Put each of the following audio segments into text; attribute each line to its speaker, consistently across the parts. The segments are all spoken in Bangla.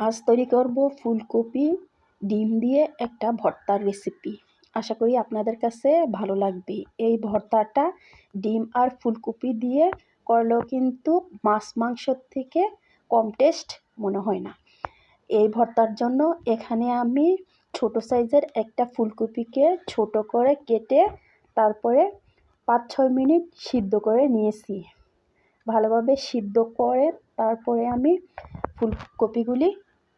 Speaker 1: আজ তৈরি করব ফুলকপি, ডিম দিয়ে একটা ভর্তার রেসিপি আশা করি আপনাদের কাছে ভালো লাগবে। এই ভর্তাটা ডিম আর ফুলকপি দিয়ে করলেও কিন্তু মাছ মাংসর থেকে কম টেস্ট মনে হয় না। এই ভর্তার জন্য এখানে আমি ছোট সাইজের একটা ফুলকপিকে ছোট করে কেটে তারপরে পাঁচ ছয় মিনিট সিদ্ধ করে নিয়েছি। ভালোভাবে সিদ্ধ করে তারপরে আমি ফুলকপিগুলি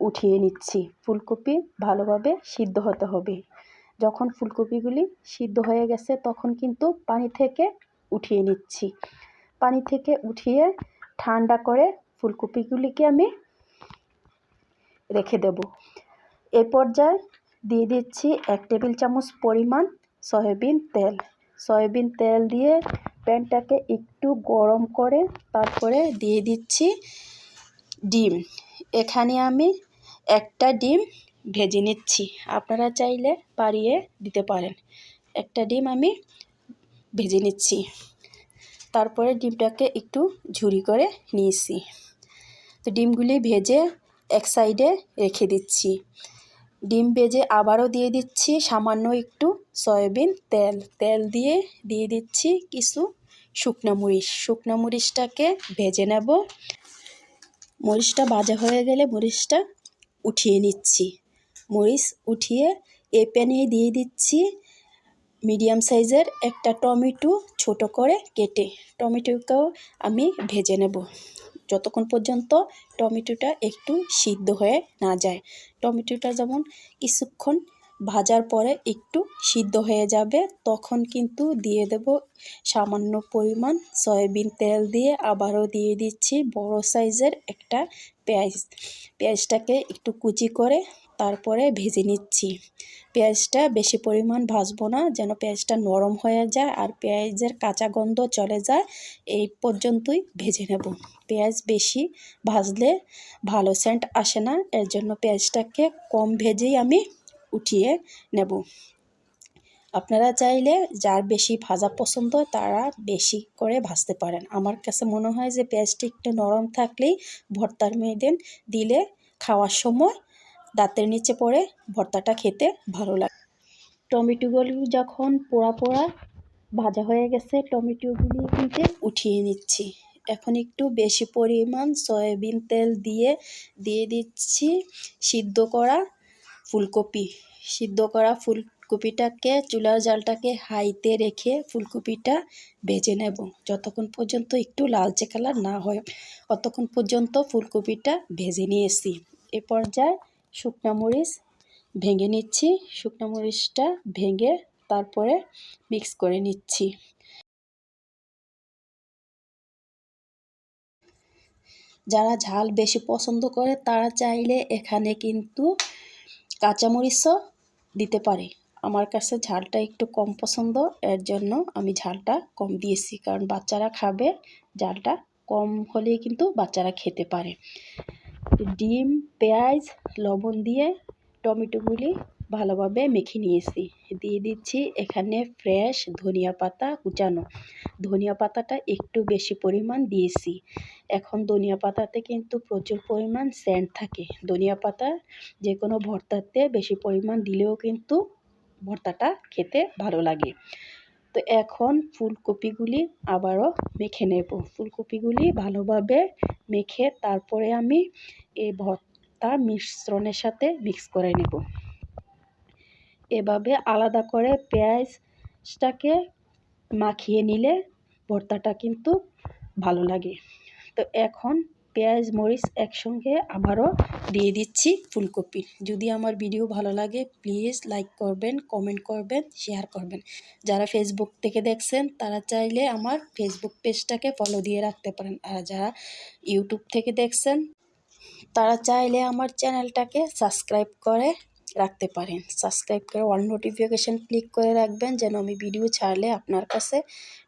Speaker 1: উঠিয়ে নিচ্ছি। ফুলকপি ভালোভাবে সিদ্ধ হতে হবে। যখন ফুলকপিগুলি সিদ্ধ হয়ে গেছে, তখন কিন্তু পানি থেকে উঠিয়ে নিচ্ছি। পানি থেকে উঠিয়ে ঠান্ডা করে ফুলকপিগুলিকে আমি রেখে দেব। এ পর্যায়ে দিয়ে দিচ্ছি এক টেবিল চামচ পরিমাণ সয়াবিন তেল। সয়াবিন তেল দিয়ে প্যানটাকে একটু গরম করে তারপরে দিয়ে দিচ্ছি ডিম। এখানে আমি একটা ডিম ভেজে নিচ্ছি। আপনারা চাইলে পারিয়ে দিতে পারেন। একটা ডিম আমি ভেজে নিচ্ছি। তারপরে ডিমটাকে একটু ঝুরি করে নিয়েছি। তো ডিমগুলি ভেজে এক সাইডে রেখে দিচ্ছি। ডিম ভেজে আবারও দিয়ে দিচ্ছি সামান্য একটু সয়াবিন তেল। তেল দিয়ে দিয়ে দিচ্ছি কিছু শুকনো মরিচ। শুকনো মরিচটাকে ভেজে নেব। মরিচটা ভাজা হয়ে গেলে মরিচটা উঠিয়ে নিচ্ছি। মরিচ উঠিয়ে এ প্যানে দিয়ে দিচ্ছি মিডিয়াম সাইজের একটা টমেটো ছোট করে কেটে। টমেটোকেও আমি ভেজে নেব। যতক্ষণ পর্যন্ত টমেটোটা একটু সিদ্ধ হয়ে না যায়। টমেটোটা যেমন কিছুক্ষণ ভাজার পরে একটু সিদ্ধ হয়ে যাবে, তখন কিন্তু দিয়ে দেব সামান্য পরিমাণ সয়াবিন তেল দিয়ে আবারও দিয়ে দিচ্ছি বড় সাইজের একটা পেঁয়াজ। পেঁয়াজটাকে একটু কুচি করে তারপরে ভেজে নিচ্ছি। পেঁয়াজটা বেশি পরিমাণ ভাজবো না, যেন পেঁয়াজটা নরম হয়ে যায় আর পেঁয়াজের কাঁচা গন্ধ চলে যায়, এই পর্যন্তই ভেজে নেব। পেঁয়াজ বেশি ভাজলে ভালো সেন্ট আসে না, এর জন্য পেঁয়াজটাকে কম ভেজেই আমি উঠিয়ে নেব। আপনারা চাইলে যার বেশি ভাজা পছন্দ তারা বেশি করে ভাজতে পারেন। আমার কাছে মনে হয় যে পেঁয়াজটি একটু নরম থাকলেই ভর্তার মেয়েদের দিলে খাওয়ার সময় দাঁতের নিচে পড়ে ভর্তাটা খেতে ভালো লাগে। টমেটোগুলি যখন পোড়া পোড়া ভাজা হয়ে গেছে, টমেটোগুলি কিন্তু উঠিয়ে নিচ্ছি। এখন একটু বেশি পরিমাণ সয়াবিন তেল দিয়ে দিয়ে দিচ্ছি সিদ্ধ করা ফুলকপি, সিদ্ধ করা ফুলকপিটাকে, চুলার জালটাকে হাইতে রেখে ফুলকপিটা ভেজে নেব। যতক্ষণ পর্যন্ত একটু লালচে কালার না হয়, অতক্ষণ পর্যন্ত ফুলকপিটা ভেজে নিয়েছি। এ পর্যায়ে শুকনো মরিচ ভেঙে নিচ্ছি। শুকনো মরিচটা ভেঙে তারপরে মিক্স করে নিচ্ছি। যারা ঝাল বেশি পছন্দ করে, তারা চাইলে এখানে কিন্তু কাঁচামরিচও দিতে পারে। আমার কাছে ঝালটা একটু কম পছন্দ, এর জন্য আমি ঝালটা কম দিয়েছি। কারণ বাচ্চারা খাবে, ঝালটা কম হলেই কিন্তু বাচ্চারা খেতে পারে। ডিম, পেঁয়াজ, লবণ দিয়ে টমেটোগুলি ভালোভাবে মেখে নিয়েছি। দিয়ে দিচ্ছি এখানে ফ্রেশ ধনিয়া পাতা কুচানো। ধনিয়া পাতাটা একটু বেশি পরিমাণ দিয়েছি। এখন ধনিয়া পাতাতে কিন্তু প্রচুর পরিমাণ স্যান্ড থাকে। ধনিয়া পাতা যে কোনো ভর্তাতে বেশি পরিমাণ দিলেও কিন্তু ভর্তাটা খেতে ভালো লাগে। তো এখন ফুলকপিগুলি আবারও মেখে নেব। ফুলকপিগুলি ভালোভাবে মেখে তারপরে আমি এই ভর্তা মিশ্রণের সাথে মিক্স করে নেব। এভাবে আলাদা করে পেঁয়াজটাকে মাখিয়ে নিলে ভর্তাটা কিন্তু ভালো লাগে। তো এখন পেঁয়াজ, মরিচ একসঙ্গে আবারও দিয়ে দিচ্ছি ফুলকপি। যদি আমার ভিডিও ভালো লাগে, প্লিজ লাইক করবেন, কমেন্ট করবেন, শেয়ার করবেন। যারা ফেসবুক থেকে দেখছেন, তারা চাইলে আমার ফেসবুক পেজটাকে ফলো দিয়ে রাখতে পারেন। আর যারা ইউটিউব থেকে দেখছেন, তারা চাইলে আমার চ্যানেলটাকে সাবস্ক্রাইব করে রাখতে পারেন। সাবস্ক্রাইব করে অল নোটিফিকেশান ক্লিক করে রাখবেন যেন আমি ভিডিও ছাড়লে আপনার কাছে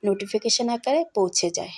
Speaker 1: নোটিফিকেশান আকারে পৌঁছে যায়।